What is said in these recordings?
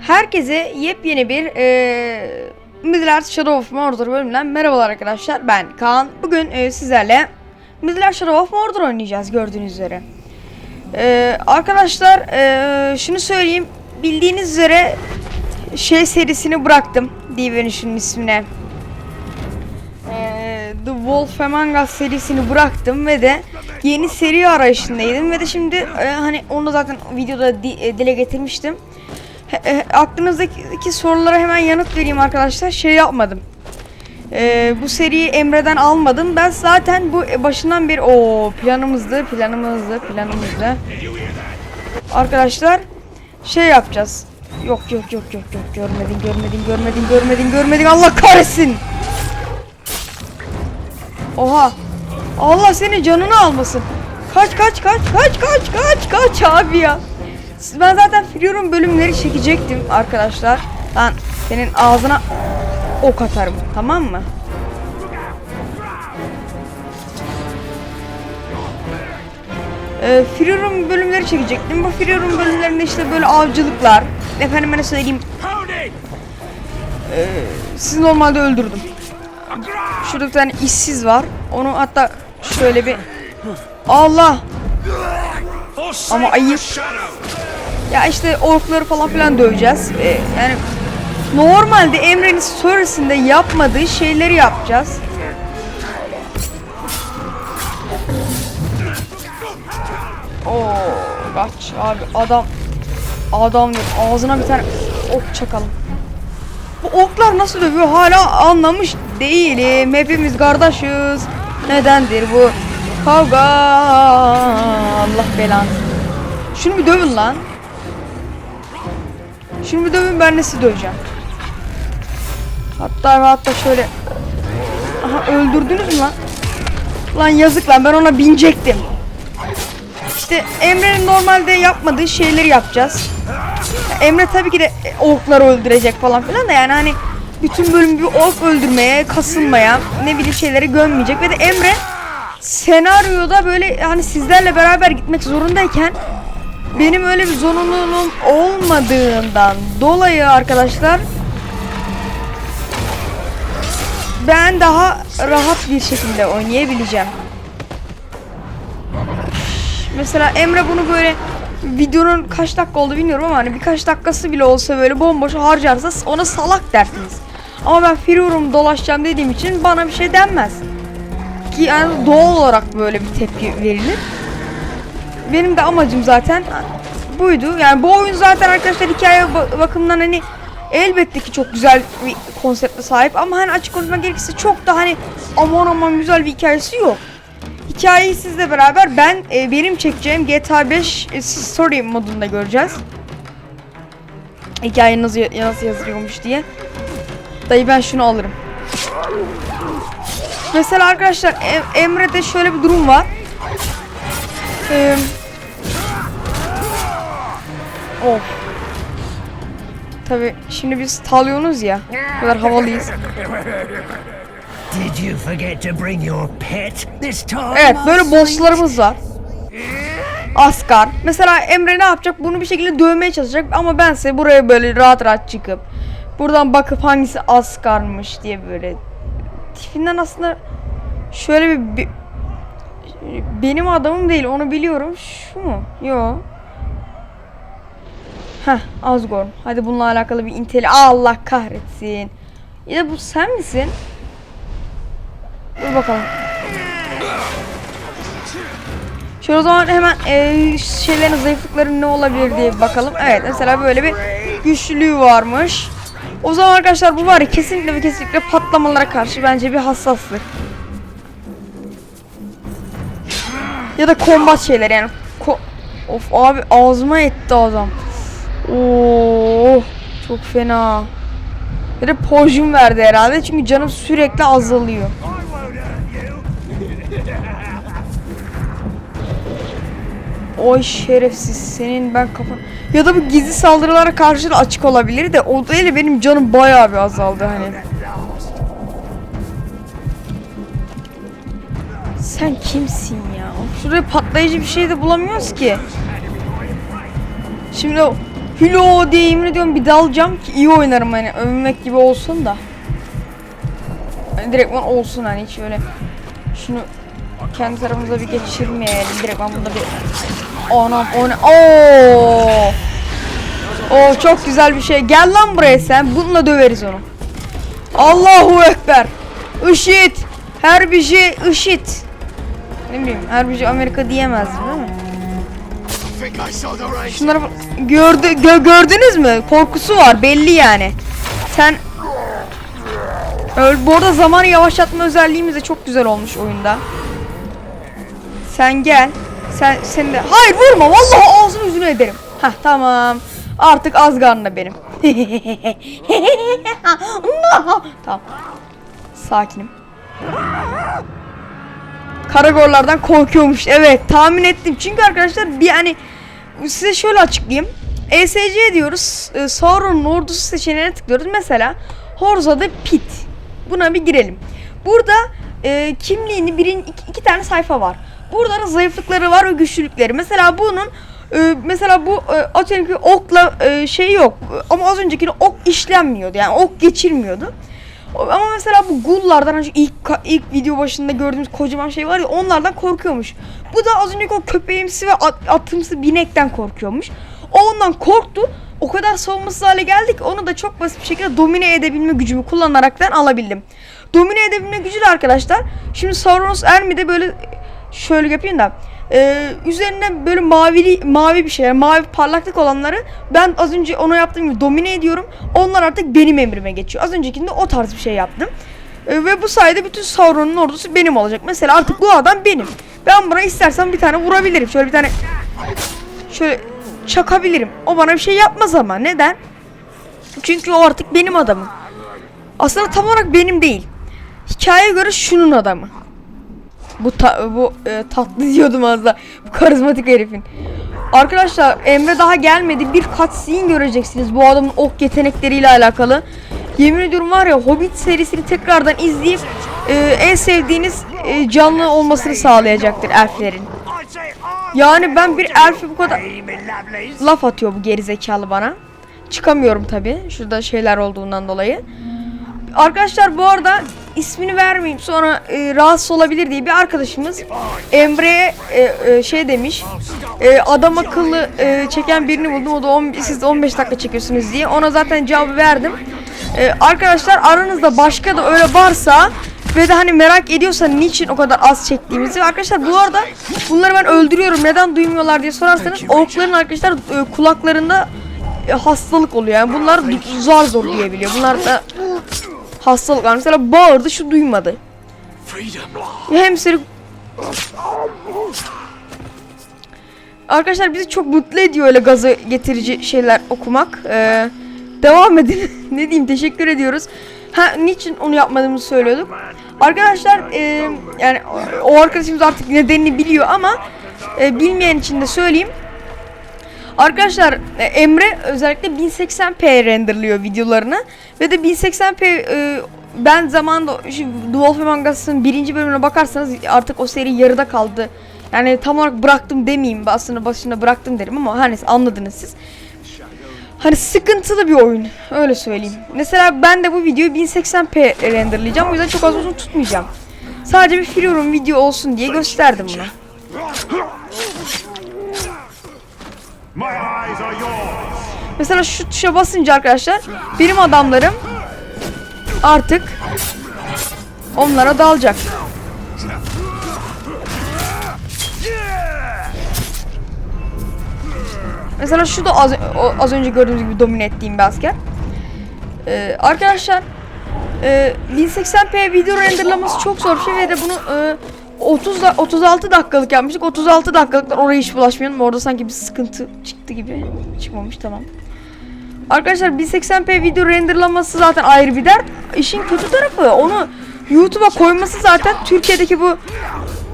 Herkese yepyeni bir eee Middle-earth Shadow of Mordor bölümünden merhabalar arkadaşlar. Ben Kaan. Bugün eee, sizlerle Middle-earth Shadow of Mordor oynayacağız gördüğünüz üzere. Eee, arkadaşlar eee, şunu söyleyeyim. Bildiğiniz üzere şey serisini bıraktım. Divination ismine. Eee, The Wolf Among Us serisini bıraktım ve de yeni seri arayışındaydım ve de şimdi eee, hani onu zaten videoda di- e, dile getirmiştim. E, aklınızdaki sorulara hemen yanıt vereyim arkadaşlar. Şey yapmadım. Ee, bu seriyi Emre'den almadım. Ben zaten bu başından beri o planımızdı, planımızdı, planımızdı. Arkadaşlar şey yapacağız. Yok yok yok yok yok görmedin görmedin görmedin görmedin görmedin Allah kahretsin. Oha. Allah senin canını almasın. Kaç kaç kaç kaç kaç kaç kaç abi ya. Ben zaten Furion bölümleri çekecektim arkadaşlar. Ben senin ağzına ok atarım tamam mı? Ee, Furion bölümleri çekecektim. Bu Furion bölümlerinde işte böyle avcılıklar. Efendime ne söyleyeyim. Ee, sizi normalde öldürdüm. Şurada bir tane işsiz var. Onu hatta şöyle bir... Allah! Ama ayıp. Ya işte orkları falan filan döveceğiz. Ee, yani normalde Emre'nin storiesinde yapmadığı şeyleri yapacağız. Oo, kaç abi adam adam diyor ağzına bir tane ok çakalım. Bu oklar nasıl dövüyor hala anlamış değilim. Hepimiz kardeşiz. Nedendir bu kavga? Allah belanı. Şunu bir dövün lan. Bir dövün ben de sizi döveceğim. Hatta ve hatta şöyle. Aha öldürdünüz mü lan? Lan yazık lan ben ona binecektim. İşte Emre'nin normalde yapmadığı şeyleri yapacağız. Emre tabii ki de orkları öldürecek falan filan da yani hani bütün bölüm bir ork öldürmeye, kasılmaya, ne bileyim şeyleri gömmeyecek ve de Emre senaryoda böyle hani sizlerle beraber gitmek zorundayken benim öyle bir zorunluluğum olmadığından dolayı arkadaşlar ben daha rahat bir şekilde oynayabileceğim. Mesela Emre bunu böyle videonun kaç dakika oldu bilmiyorum ama hani birkaç dakikası bile olsa böyle bomboş harcarsa ona salak dersiniz. Ama ben Furior'um dolaşacağım dediğim için bana bir şey denmez. Ki yani doğal olarak böyle bir tepki verilir. Benim de amacım zaten buydu. Yani bu oyun zaten arkadaşlar hikaye ba- bakımından hani elbette ki çok güzel bir konsepte sahip ama hani açık konuşmak gerekirse çok da hani aman aman güzel bir hikayesi yok. Hikayeyi sizle beraber ben e, benim çekeceğim GTA 5 e, story modunda göreceğiz. Hikaye nasıl, nasıl yazılıyormuş diye. Dayı ben şunu alırım. Mesela arkadaşlar Em- Emre'de şöyle bir durum var. Ee, of. Tabi şimdi biz talyonuz ya. Bu kadar havalıyız. Did you forget to bring your pet this time? Evet böyle bosslarımız var. Asgar. Mesela Emre ne yapacak? Bunu bir şekilde dövmeye çalışacak ama bense buraya böyle rahat rahat çıkıp buradan bakıp hangisi Asgar'mış diye böyle tipinden aslında şöyle bir, bir- benim adamım değil onu biliyorum. Şu mu? Yo. Heh Asgore. Hadi bununla alakalı bir inteli. Allah kahretsin. Ya bu sen misin? Dur bakalım. Şöyle o zaman hemen eee şeylerin zayıflıkları ne olabilir diye bakalım. Evet mesela böyle bir güçlülüğü varmış. O zaman arkadaşlar bu var ya kesinlikle ve kesinlikle patlamalara karşı bence bir hassaslık. Ya da kombat şeyler yani. Ko of abi ağzıma etti adam. Oo çok fena. Ya da potion verdi herhalde çünkü canım sürekli azalıyor. Oy şerefsiz senin ben kafan... Ya da bu gizli saldırılara karşı da açık olabilir de o değil benim canım bayağı bir azaldı hani. Sen kimsin ya? Şuraya patlayıcı bir şey de bulamıyoruz ki. Şimdi Hilo diye yemin ediyorum bir dalacağım ki iyi oynarım hani övünmek gibi olsun da. Hani direktman olsun hani hiç öyle şunu kendi tarafımıza bir geçirmeyelim direktman bunda bir anam o ne Oo! Çok güzel bir şey gel lan buraya sen bununla döveriz onu Allahu Ekber IŞİD her bir şey IŞİD ne bileyim her bir şey Amerika diyemez değil mi? Şunları gördü gö- gördünüz mü? Korkusu var belli yani. Sen Öyle, bu arada zamanı yavaşlatma özelliğimiz de çok güzel olmuş oyunda. Sen gel. Sen sen de Hayır vurma vallahi ağzını yüzünü ederim. Hah tamam. Artık Asgard'da benim. tamam. Sakinim. Karagorlardan korkuyormuş. Evet tahmin ettim. Çünkü arkadaşlar bir hani size şöyle açıklayayım. ESC diyoruz. E, Sauron'un ordusu seçeneğine tıklıyoruz. Mesela Horza'da Pit. Buna bir girelim. Burada e, kimliğini birin iki, iki tane sayfa var. Burada da zayıflıkları var ve güçlülükleri. Mesela bunun e, mesela bu e, atıyorum ki okla e, şey yok. Ama az öncekini ok işlenmiyordu. Yani ok geçirmiyordu. Ama mesela bu gullardan şu ilk ilk video başında gördüğümüz kocaman şey var ya onlardan korkuyormuş. Bu da az önceki o köpeğimsi ve at- atımsı binekten korkuyormuş. O ondan korktu. O kadar savunmasız hale geldik onu da çok basit bir şekilde domine edebilme gücümü kullanaraktan alabildim. Domine edebilme gücü de arkadaşlar. Şimdi Sauronus Ermi'de böyle şöyle yapayım da e, üzerine böyle mavili mavi bir şeyler, mavi parlaklık olanları ben az önce ona yaptığım gibi domine ediyorum. Onlar artık benim emrime geçiyor. Az öncekinde o tarz bir şey yaptım. E, ve bu sayede bütün Sauron'un ordusu benim olacak. Mesela artık bu adam benim. Ben buna istersen bir tane vurabilirim. Şöyle bir tane şöyle çakabilirim. O bana bir şey yapmaz ama neden? Çünkü o artık benim adamım. Aslında tam olarak benim değil. Hikayeye göre şunun adamı. Bu ta- bu e, tatlı diyordum az da. Bu karizmatik herifin. Arkadaşlar Emre daha gelmedi. Bir cutscene göreceksiniz bu adamın ok yetenekleriyle alakalı. Yemin ediyorum var ya Hobbit serisini tekrardan izleyip e, en sevdiğiniz e, canlı olmasını sağlayacaktır elflerin. Yani ben bir elfi bu kadar laf atıyor bu gerizekalı bana. Çıkamıyorum tabi. Şurada şeyler olduğundan dolayı. Arkadaşlar bu arada ismini vermeyeyim sonra e, rahatsız olabilir diye bir arkadaşımız Emre'ye e, e, şey demiş. E, adam akıllı e, çeken birini buldum. O da on, siz de 15 dakika çekiyorsunuz diye. Ona zaten cevabı verdim. E, arkadaşlar aranızda başka da öyle varsa ve de hani merak ediyorsa niçin o kadar az çektiğimizi. Arkadaşlar bu arada bunları ben öldürüyorum. Neden duymuyorlar diye sorarsanız orkların arkadaşlar e, kulaklarında e, hastalık oluyor. Yani bunlar zar zor duyabiliyor. Bunlar da hastalık var. Mesela bağırdı şu duymadı. Freedom. Hamster Arkadaşlar bizi çok mutlu ediyor öyle gazı getirici şeyler okumak. Ee, devam edin. ne diyeyim teşekkür ediyoruz. Ha niçin onu yapmadığımızı söylüyorduk. Arkadaşlar e, yani o- o arkadaşımız artık nedenini biliyor ama e, bilmeyen için de söyleyeyim. Arkadaşlar e, Emre özellikle 1080p renderlıyor videolarını ve de 1080p e, ben The Wolf Among Us'ın birinci bölümüne bakarsanız artık o seri yarıda kaldı. Yani tam olarak bıraktım demeyeyim aslında başında bıraktım derim ama her neyse anladınız siz. Hani sıkıntılı bir oyun öyle söyleyeyim. Mesela ben de bu videoyu 1080p renderlayacağım o yüzden çok az uzun tutmayacağım. Sadece bir free video olsun diye gösterdim bunu. Mesela şu tuşa basınca arkadaşlar benim adamlarım artık onlara dalacak. Mesela şu da az, az önce gördüğünüz gibi domine ettiğim bir asker. Ee, arkadaşlar e, 1080p video renderlaması çok zor bir şey ve de bunu e, 30 da- 36 dakikalık yapmıştık. 36 dakikalıklar oraya hiç bulaşmayalım. Orada sanki bir sıkıntı çıktı gibi. Çıkmamış tamam. Arkadaşlar 1080p video renderlaması zaten ayrı bir dert. İşin kötü tarafı onu YouTube'a koyması zaten Türkiye'deki bu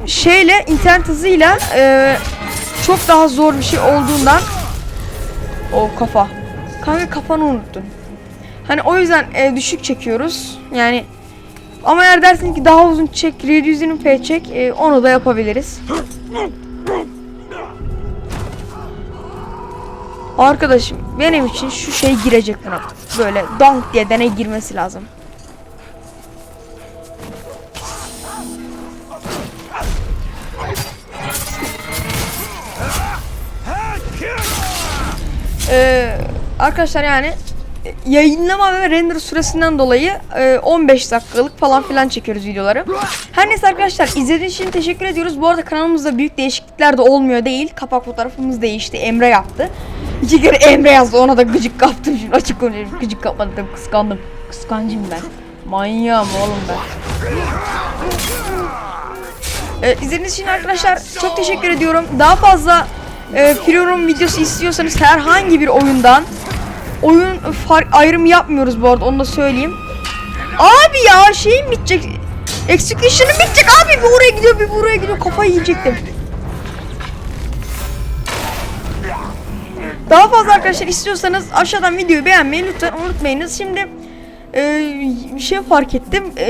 şeyle internet hızıyla e, çok daha zor bir şey olduğundan o kafa. Kanka kafanı unuttun. Hani o yüzden e, düşük çekiyoruz. Yani ama eğer dersin ki daha uzun çek, 720p çek, e, onu da yapabiliriz. Arkadaşım benim için şu şey girecek buna. Böyle dank diye dene girmesi lazım. Ee, arkadaşlar yani yayınlama ve render süresinden dolayı e, 15 dakikalık falan filan çekiyoruz videoları. Her neyse arkadaşlar izlediğiniz için teşekkür ediyoruz. Bu arada kanalımızda büyük değişiklikler de olmuyor değil. Kapak fotoğrafımız değişti. Emre yaptı. İki kere Emre yazdı ona da gıcık kaptım şimdi açık konuşayım. Gıcık kapmadım kıskandım. Kıskancım ben. Manyağım oğlum ben. Ee, izlediğiniz için arkadaşlar çok teşekkür ediyorum. Daha fazla e, Filorum videosu istiyorsanız herhangi bir oyundan oyun fark ayrımı yapmıyoruz bu arada onu da söyleyeyim. Abi ya şeyim bitecek. Execution'ım bitecek abi bir oraya gidiyor bir buraya gidiyor kafayı yiyecektim. Daha fazla arkadaşlar istiyorsanız aşağıdan videoyu beğenmeyi lütfen unutmayınız. Şimdi e, bir şey fark ettim. E,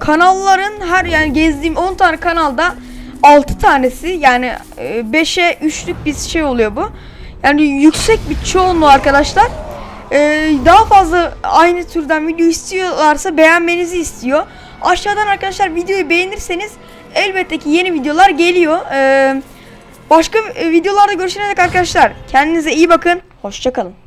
kanalların her yani gezdiğim 10 tane kanalda 6 tanesi yani 5'e 3'lük bir şey oluyor bu. Yani yüksek bir çoğunluğu arkadaşlar e, daha fazla aynı türden video istiyorlarsa beğenmenizi istiyor. Aşağıdan arkadaşlar videoyu beğenirseniz elbette ki yeni videolar geliyor. E, başka e, videolarda görüşene dek arkadaşlar kendinize iyi bakın. Hoşçakalın.